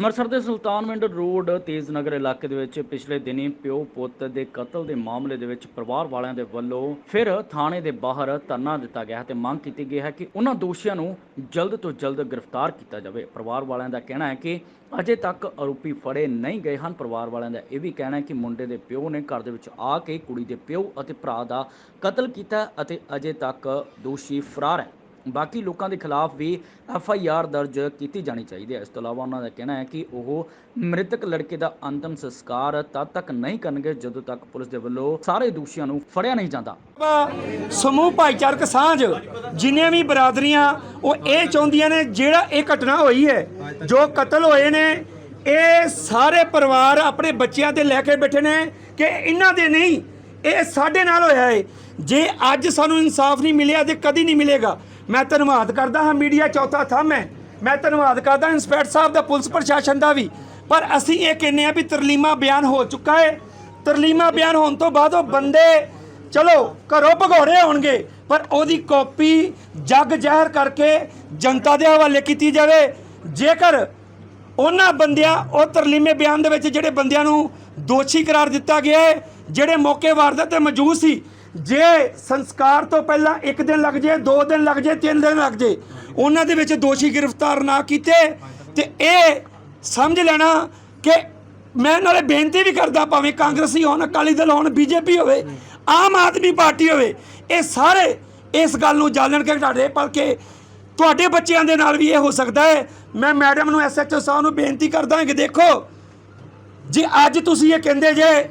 ਅੰਮ੍ਰਿਤਸਰ ਦੇ ਸੁਲਤਾਨਵਿੰਡ ਰੋਡ ਤੇਜ਼ਨਗਰ ਇਲਾਕੇ ਦੇ ਵਿੱਚ ਪਿਛਲੇ ਦਿਨੀ ਪਿਓ ਪੁੱਤ ਦੇ ਕਤਲ ਦੇ ਮਾਮਲੇ ਦੇ ਵਿੱਚ ਪਰਿਵਾਰ ਵਾਲਿਆਂ ਦੇ ਵੱਲੋਂ ਫਿਰ ਥਾਣੇ ਦੇ ਬਾਹਰ ਧਰਨਾ ਦਿੱਤਾ ਗਿਆ ਹੈ ਤੇ ਮੰਗ ਕੀਤੀ ਗਈ ਹੈ ਕਿ ਉਹਨਾਂ ਦੋਸ਼ੀਆਂ ਨੂੰ ਜਲਦ ਤੋਂ ਜਲਦ ਗ੍ਰਿਫਤਾਰ ਕੀਤਾ ਜਾਵੇ। ਪਰਿਵਾਰ ਵਾਲਿਆਂ ਦਾ ਕਹਿਣਾ ਹੈ ਕਿ ਅਜੇ ਤੱਕ ਆਰੋਪੀ ਫੜੇ ਨਹੀਂ ਗਏ ਹਨ। ਪਰਿਵਾਰ ਵਾਲਿਆਂ ਦਾ ਇਹ ਵੀ ਕਹਿਣਾ ਹੈ ਕਿ ਮੁੰਡੇ ਦੇ ਪਿਓ ਨੇ ਘਰ ਦੇ ਵਿੱਚ ਆ ਕੇ ਕੁੜੀ ਦੇ ਪਿਓ ਅਤੇ ਭਰਾ ਦਾ ਕਤਲ ਕੀਤਾ ਅਤੇ ਅਜੇ ਤੱਕ ਦੋਸ਼ੀ ਫਰਾਰ ਹੈ। ਬਾਕੀ ਲੋਕਾਂ ਦੇ ਖਿਲਾਫ ਵੀ ਐਫ ਆਈ ਆਰ ਦਰਜ ਕੀਤੀ ਜਾਣੀ ਚਾਹੀਦੀ ਹੈ। ਇਸ ਤੋਂ ਇਲਾਵਾ ਉਹਨਾਂ ਦਾ ਕਹਿਣਾ ਹੈ ਕਿ ਉਹ ਮ੍ਰਿਤਕ ਲੜਕੇ ਦਾ ਅੰਤਮ ਸੰਸਕਾਰ ਤਦ ਤੱਕ ਨਹੀਂ ਕਰਨਗੇ ਜਦੋਂ ਤੱਕ ਪੁਲਿਸ ਦੇ ਵੱਲੋਂ ਸਾਰੇ ਦੋਸ਼ੀਆਂ ਨੂੰ ਫੜਿਆ ਨਹੀਂ ਜਾਂਦਾ। ਸਮੂਹ, ਭਾਈਚਾਰਕ ਸਾਂਝ, ਜਿੰਨੀਆਂ ਵੀ ਬਰਾਦਰੀਆਂ, ਉਹ ਇਹ ਚਾਹੁੰਦੀਆਂ ਨੇ ਜਿਹੜਾ ਇਹ ਘਟਨਾ ਹੋਈ ਹੈ, ਜੋ ਕਤਲ ਹੋਏ ਨੇ, ਇਹ ਸਾਰੇ ਪਰਿਵਾਰ ਆਪਣੇ ਬੱਚਿਆਂ ਤੇ ਲੈ ਕੇ ਬੈਠੇ ਨੇ ਕਿ ਇਹਨਾਂ ਦੇ ਨਹੀਂ, ਇਹ ਸਾਡੇ ਨਾਲ ਹੋਇਆ ਹੈ। ਜੇ ਅੱਜ ਸਾਨੂੰ ਇਨਸਾਫ ਨਹੀਂ ਮਿਲਿਆ ਤੇ ਕਦੀ ਨਹੀਂ ਮਿਲੇਗਾ। ਮੈਂ ਧੰਨਵਾਦ ਕਰਦਾ ਹਾਂ, ਮੀਡੀਆ ਚੌਥਾ ਥੰਮ ਹੈ। ਮੈਂ ਧੰਨਵਾਦ ਕਰਦਾ ਇੰਸਪੈਕਟਰ ਸਾਹਿਬ ਦਾ ਪੁਲਿਸ ਪ੍ਰਸ਼ਾਸਨ ਦਾ ਵੀ। ਪਰ ਅਸੀਂ ਇਹ ਕਹਿੰਦੇ ਆ ਵੀ ਤਰਲੀਮਾ ਬਿਆਨ ਹੋ ਚੁੱਕਾ ਹੈ। ਤਰਲੀਮਾ ਬਿਆਨ ਹੋਣ ਤੋਂ ਬਾਅਦ ਉਹ ਬੰਦੇ, ਚਲੋ, ਘਰੋਂ ਭਗੌੜੇ ਹੋਣਗੇ ਪਰ ਉਹਦੀ ਕਾਪੀ ਜੱਗ ਜ਼ਹਿਰ ਕਰਕੇ ਜਨਤਾ ਦੇ ਹਵਾਲੇ ਕੀਤੀ ਜਾਵੇ। ਜੇਕਰ ਉਹਨਾਂ ਬੰਦਿਆਂ, ਉਹ ਤਰਲੀਮੇ ਬਿਆਨ ਦੇ ਵਿੱਚ ਜਿਹੜੇ ਬੰਦਿਆਂ ਨੂੰ ਦੋਸ਼ੀ ਕਰਾਰ ਦਿੱਤਾ ਗਿਆ ਹੈ, ਜਿਹੜੇ ਮੌਕੇ ਵਾਰਦਾਤ ਤੇ ਮੌਜੂਦ ਸੀ ਜੇ ਸੰਸਕਾਰ ਤੋਂ ਪਹਿਲਾਂ ਇੱਕ ਦਿਨ ਲੱਗ ਜੇ, ਦੋ ਦਿਨ ਲੱਗ ਜੇ, ਤਿੰਨ ਦਿਨ ਲੱਗ ਜੇ, ਉਹਨਾਂ ਦੇ ਵਿੱਚ ਦੋਸ਼ੀ ਗ੍ਰਿਫਤਾਰ ਨਾ ਕੀਤੇ, ਤੇ ਇਹ ਸਮਝ ਲੈਣਾ ਕਿ ਮੈਂ ਨਾਲੇ ਬੇਨਤੀ ਵੀ ਕਰਦਾ ਭਾਵੇਂ ਕਾਂਗਰਸੀ ਹੋਣ, ਅਕਾਲੀ ਦਲ ਹੋਣ, ਬੀਜੇਪੀ ਹੋਵੇ, ਆਮ ਆਦਮੀ ਪਾਰਟੀ ਹੋਵੇ, ਇਹ ਸਾਰੇ ਇਸ ਗੱਲ ਨੂੰ ਜਾਣਨ ਕੇ ਤੁਹਾਡੇ ਭਲਕੇ ਤੁਹਾਡੇ ਬੱਚਿਆਂ ਦੇ ਨਾਲ ਵੀ ਇਹ ਹੋ ਸਕਦਾ ਹੈ। ਮੈਂ ਮੈਡਮ ਨੂੰ ਐਸਐਚਓ ਸਾਹਿਬ ਨੂੰ ਬੇਨਤੀ ਕਰਦਾ ਕਿ ਦੇਖੋ, ਜੇ ਅੱਜ ਤੁਸੀਂ ਇਹ ਕਹਿੰਦੇ ਜੇ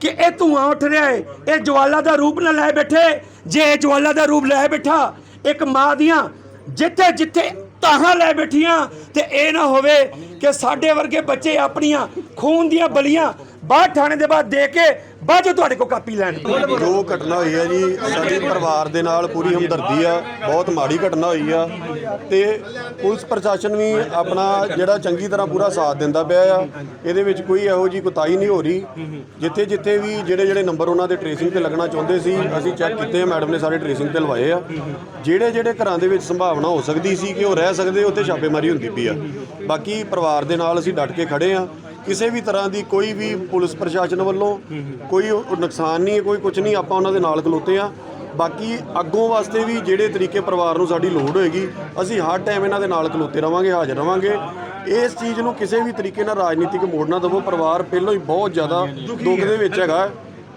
ਕਿ ਇਹ ਧੂਆਂ ਉੱਠ ਰਿਹਾ ਹੈ ਇਹ ਜਵਾਲਾ ਦਾ ਰੂਪ ਨਾ ਲੈ ਬੈਠੇ। ਜੇ ਇਹ ਜਵਾਲਾ ਦਾ ਰੂਪ ਲੈ ਬੈਠਾ, ਇੱਕ ਮਾਂ ਦੀਆਂ ਜਿੱਥੇ ਜਿੱਥੇ ਤਾਹਾਂ ਲੈ ਬੈਠੀਆਂ, ਤੇ ਇਹ ਨਾ ਹੋਵੇ ਕਿ ਸਾਡੇ ਵਰਗੇ ਬੱਚੇ ਆਪਣੀਆਂ ਖੂਨ ਦੀਆਂ ਬਲੀਆਂ ਬਾਹਰ ਥਾਣੇ ਦੇ ਬਾਅਦ ਦੇ ਕੇ ਬਾਅਦ 'ਚੋਂ ਤੁਹਾਡੇ ਕੋਲ ਕਾਪੀ ਲੈਣ ਜੋ ਘਟਨਾ ਹੋਈ ਹੈ ਜੀ ਸਾਡੇ ਪਰਿਵਾਰ ਦੇ ਨਾਲ ਪੂਰੀ ਹਮਦਰਦੀ ਆ ਬਹੁਤ ਮਾੜੀ ਘਟਨਾ ਹੋਈ ਆ ਤੇ ਪੁਲਿਸ ਪ੍ਰਸ਼ਾਸਨ ਵੀ ਆਪਣਾ ਜਿਹੜਾ ਚੰਗੀ ਤਰ੍ਹਾਂ ਪੂਰਾ ਸਾਥ ਦਿੰਦਾ ਪਿਆ ਆ ਇਹਦੇ ਵਿੱਚ ਕੋਈ ਇਹੋ ਜੀ ਕੁਤਾਹੀ ਨਹੀਂ ਹੋ ਰਹੀ। ਜਿੱਥੇ ਜਿੱਥੇ ਵੀ ਜਿਹੜੇ ਜਿਹੜੇ ਨੰਬਰ ਉਹਨਾਂ ਦੇ ਟ੍ਰੇਸਿੰਗ ਤੇ ਲੱਗਣਾ ਚਾਹੁੰਦੇ ਸੀ ਅਸੀਂ ਚੈੱਕ ਕੀਤੇ ਆ ਮੈਡਮ ਨੇ ਸਾਰੇ ਟ੍ਰੇਸਿੰਗ ਤੇ ਲਵਾਏ ਆ। ਜਿਹੜੇ ਜਿਹੜੇ ਘਰਾਂ ਦੇ ਵਿੱਚ ਸੰਭਾਵਨਾ ਹੋ ਸਕਦੀ ਸੀ ਕਿ ਉਹ ਰਹਿ ਸਕਦੇ ਉੱਥੇ ਛਾਪੇਮਾਰੀ ਹੁੰਦੀ ਪਈ ਆ। ਬਾਕੀ ਪਰਿਵਾਰ ਦੇ ਨਾਲ ਅਸੀਂ ਡਟ ਕੇ ਖੜੇ ਆ। ਕਿਸੇ ਵੀ ਤਰ੍ਹਾਂ ਦੀ ਕੋਈ ਵੀ ਪੁਲਿਸ ਪ੍ਰਸ਼ਾਸਨ ਵੱਲੋਂ ਕੋਈ ਉਹ ਨੁਕਸਾਨ ਨਹੀਂ ਕੋਈ ਕੁਝ ਨਹੀਂ, ਆਪਾਂ ਉਹਨਾਂ ਦੇ ਨਾਲ ਖਲੋਤੇ ਆ ਬਾਕੀ ਅੱਗੋਂ ਵਾਸਤੇ ਵੀ ਜਿਹੜੇ ਤਰੀਕੇ ਪਰਿਵਾਰ ਨੂੰ ਸਾਡੀ ਲੋੜ ਹੋਏਗੀ, ਅਸੀਂ ਹਰ ਟਾਈਮ ਇਹਨਾਂ ਦੇ ਨਾਲ ਖਲੋਤੇ ਰਵਾਂਗੇ, ਹਾਜ਼ਰ ਰਵਾਂਗੇ। ਇਸ ਚੀਜ਼ ਨੂੰ ਕਿਸੇ ਵੀ ਤਰੀਕੇ ਨਾਲ ਰਾਜਨੀਤਿਕ ਮੋੜ ਨਾ ਦੇਵੋ, ਪਰਿਵਾਰ ਪਹਿਲਾਂ ਹੀ ਬਹੁਤ ਜ਼ਿਆਦਾ ਦੁੱਖ ਦੇ ਵਿੱਚ ਹੈਗਾ।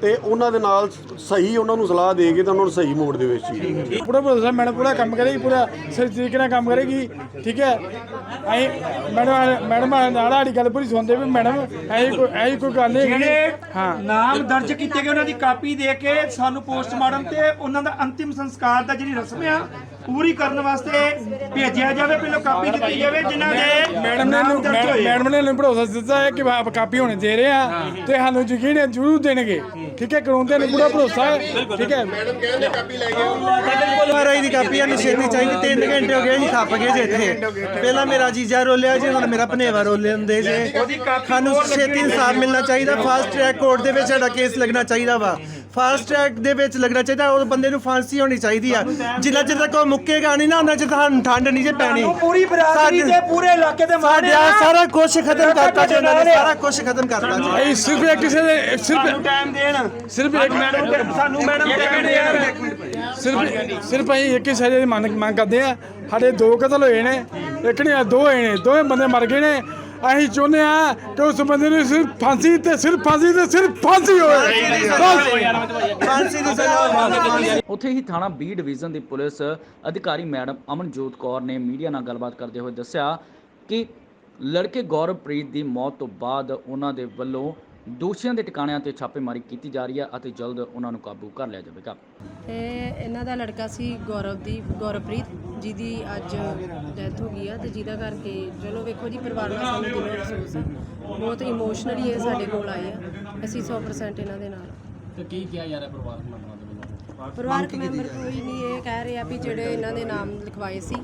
ਤੇ ਉਹਨਾਂ ਦੇ ਨਾਲ ਸਹੀ ਉਹਨਾਂ ਨੂੰ ਸਲਾਹ ਦੇ ਕੇ ਤਾਂ ਉਹਨਾਂ ਨੂੰ ਸਹੀ ਮੋੜ ਦੇ ਵਿੱਚ ਚੀਜ਼ ਪੂਰਾ ਭਰੋਸਾ ਮੈਡਮ ਪੂਰਾ ਕੰਮ ਕਰੇਗੀ ਪੂਰਾ ਸਹੀ ਤਰੀਕੇ ਨਾਲ ਕੰਮ ਕਰੇਗੀ ਠੀਕ ਹੈ? ਅਸੀਂ ਮੈਡਮ ਮੈਡਮ ਨਾਲ ਸਾਡੀ ਗੱਲ ਪੂਰੀ ਸੁਣਦੇ ਵੀ ਮੈਡਮ ਕੋਈ ਐਸੀ ਕੋਈ ਗੱਲ ਨਹੀਂ ਜਿਹੜੇ ਹਾਂ। ਨਾਮ ਦਰਜ ਕੀਤੇ ਗਏ ਉਹਨਾਂ ਦੀ ਕਾਪੀ ਦੇ ਕੇ ਸਾਨੂੰ ਪੋਸਟਮਾਰਟਮ ਤੇ ਉਹਨਾਂ ਦਾ ਅੰਤਿਮ ਸੰਸਕਾਰ ਦਾ ਜਿਹੜੀ ਰਸਮ ਆ ਪੂਰੀ ਕਰਨ ਵਾਸਤੇ ਭੇਜਿਆ ਜਾਵੇ ਪਹਿਲਾਂ ਕਾਪੀ ਦਿੱਤੀ ਜਾਵੇ ਜਿਨ੍ਹਾਂ ਦੇ ਮੈਡਮ ਨੇ ਨਾਮ ਇਹਨੂੰ- ਦਰਜ ਮੈਡਮ ਹੋਏ। ਮੈਡਮ ਨੇ ਇਹਨੂੰ ਭਰੋਸਾ ਦਿੱਤਾ ਹੈ ਕਿ ਆਪ ਕਾਪੀ ਹੋਣੇ ਦੇ ਰਹੇ ਆ ਤੇ ਸਾਨੂੰ ਯਕੀਨ ਹੈ ਜ਼ਰੂਰ ਦੇਣਗੇ। ਠੀਕ ਹੈ ਕਰਾਉਂਦੇ ਨੇ ਪੂਰਾ ਭਰੋਸਾ। ਹੈ। ਠੀਕ ਹੈ ਮਹਾਰਾਜ ਦੀ ਕਾਪੀ ਆ ਨਿਸ਼ੇਧੀ ਚਾਹੀਦੀ 3 ਘੰਟੇ ਹੋ ਗਏ ਜੀ ਥੱਪ ਗਏ ਜੇ ਇੱਥੇ। ਪਹਿਲਾਂ ਮੇਰਾ ਜੀਜਾ ਰੋਲਿਆ ਜੀ ਹੁਣ ਮੇਰਾ ਭਨੇਵਾ ਰੋਲੇ ਹੁੰਦੇ ਜੇ ਸਾਨੂੰ ਛੇਤੀ ਇਨਸਾਫ ਮਿਲਣਾ ਚਾਹੀਦਾ ਫਾਸਟ ਟਰੈਕ ਕੋਰਟ ਦੇ ਵਿੱਚ ਸਾਡਾ ਕੇਸ ਲੱਗਣਾ ਚਾਹੀਦਾ ਵਾ। ਫਾਸਟ ਟਰੈਕ ਦੇ ਵਿੱਚ ਲੱਗਣਾ ਚਾਹੀਦਾ ਉਹ ਬੰਦੇ ਨੂੰ ਫਾਂਸੀ ਹੋਣੀ ਚਾਹੀਦੀ ਆ। ਜਿੰਨਾ ਚਿਰ ਤੱਕ ਉਹ ਮੁੱਕੇਗਾ ਨਹੀਂ ਨਾ ਉਹਨਾਂ ਚਿਰ ਤੁਹਾਨੂੰ ਠੰਡ ਨਹੀਂ ਜੇ ਪੈਣੀ। ਸਾਨੂੰ ਪੂਰੀ ਬਰਾਦਰੀ ਤੇ ਪੂਰੇ ਇਲਾਕੇ ਦੇ ਮਾਰੇ ਸਾਡਾ ਸਾਰਾ ਕੁਝ ਖਤਮ ਕਰਤਾ ਜੀ ਉਹਨਾਂ ਨੇ ਸਾਰਾ ਕੁਝ ਖਤਮ ਕਰਤਾ ਜੀ। ਅਸੀਂ ਸਿਰਫ ਇੱਕ ਕਿਸੇ ਦੇ ਸਿਰਫ ਟਾਈਮ ਦੇਣ। ਸਿਰਫ ਇੱਕ ਮੈਡਮ ਸਾਨੂੰ ਮੈਡਮ ਕਹਿੰਦੇ ਯਾਰ ਸਿਰਫ ਸਿਰਫ ਅਸੀਂ ਇੱਕ ਹੀ ਸਾਰੇ ਦੀ ਮੰਗ ਮੰਗ ਕਰਦੇ ਆ। ਸਾਡੇ ਦੋ ਕਤਲ ਹੋਏ ਨੇ ਇੱਕ ਨਹੀਂ ਦੋ ਹੋਏ ਨੇ ਦੋਵੇਂ ਬੰਦੇ ਮਰ ਗਏ ਨੇ। ਅਸੀਂ ਚਾਹੁੰਦੇ ਆ ਕਿ ਉਸ ਬੰਦੇ ਨੂੰ ਸਿਰਫ ਫਾਂਸੀ ਤੇ ਸਿਰਫ ਫਾਂਸੀ ਤੇ ਸਿਰਫ ਫਾਂਸੀ ਹੋਵੇ। ਬਸ ਫਾਂਸੀ ਦੀ ਸਜ਼ਾ ਹੋਵੇ। ਉੱਥੇ ਹੀ ਥਾਣਾ ਬੀ ਡਿਵੀਜ਼ਨ ਦੀ ਪੁਲਿਸ ਅਧਿਕਾਰੀ ਮੈਡਮ ਅਮਨਜੋਤ ਕੌਰ ਨੇ ਮੀਡੀਆ ਨਾਲ ਗੱਲਬਾਤ ਕਰਦੇ ਹੋਏ ਦੱਸਿਆ ਕਿ ਲੜਕੇ ਗੌਰਵਪ੍ਰੀਤ ਦੀ ਮੌਤ ਤੋਂ ਬਾਅਦ ਉਹਨਾਂ ਦੇ ਵੱਲੋਂ ਦੋਸ਼ੀਆਂ ਦੇ ਟਿਕਾਣਿਆਂ ਤੇ ਛਾਪੇਮਾਰੀ ਕੀਤੀ ਜਾ ਰਹੀ ਹੈ ਅਤੇ ਜਲਦ ਉਹਨਾਂ ਨੂੰ ਕਾਬੂ ਕਰ ਲਿਆ ਜਾਵੇਗਾ। ਤੇ ਇਹਨਾਂ ਦਾ ਲੜਕਾ ਸੀ ਗੌਰਵਦੀਪ ਗੌਰਵਪ੍ਰੀਤ ਜਿਹਦੀ ਅੱਜ ਡੈਥ ਹੋ ਗਈ ਆ ਤੇ ਜਿਹਦਾ ਕਰਕੇ ਚਲੋ ਵੇਖੋ ਜੀ ਪਰਿਵਾਰ ਨਾਲ ਸਾਨੂੰ ਦਿਲੋਂ ਅਫਸੋਸ ਆ। ਬਹੁਤ ਇਮੋਸ਼ਨਲੀ ਇਹ ਸਾਡੇ ਕੋਲ ਆਏ ਆ। ਅਸੀਂ 100% ਇਹਨਾਂ ਦੇ ਨਾਲ ਤੇ ਕੀ ਕਿਹਾ ਜਾ ਰਿਹਾ ਪਰਿਵਾਰਕ ਮੈਂਬਰਾਂ ਦੇ ਵੱਲੋਂ? ਪਰਿਵਾਰਕ ਮੈਂਬਰ ਕੋਈ ਨਹੀਂ ਇਹ ਕਹਿ ਰਹੇ ਆ ਵੀ ਜਿਹੜੇ ਇਹਨਾਂ ਦੇ ਨਾਮ ਲਿਖਵਾਏ ਸੀ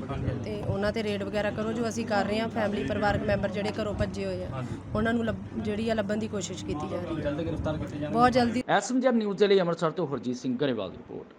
ਤੇ ਉਹਨਾਂ ਤੇ ਰੇਡ ਵਗੈਰਾ ਕਰੋ ਜੋ ਅਸੀਂ ਕਰ ਰਹੇ ਆ ਫੈਮਿਲੀ ਪਰਿਵਾਰਕ ਮੈਂਬਰ ਜਿਹੜੇ ਘਰੋਂ ਭੱਜੇ ਹੋਏ ਆ ਉਹਨਾਂ ਨੂੰ ਲੱਭ- ਜਿਹੜੀ ਆ ਲੱਭਣ ਦੀ ਕੋਸ਼ਿਸ਼ ਕੀਤੀ ਜਾ ਰਹੀ ਹੈ। ਬਹੁਤ ਜਲਦੀ। ਐਸਐਮਜੀ ਨਿਊਜ਼ ਦੇ ਲਈ ਅੰਮ੍ਰਿਤਸਰ ਤੋਂ ਹਰਜੀਤ ਸਿੰਘ ਗਰੇਵਾਲ ਦੀ ਰਿਪੋਰਟ।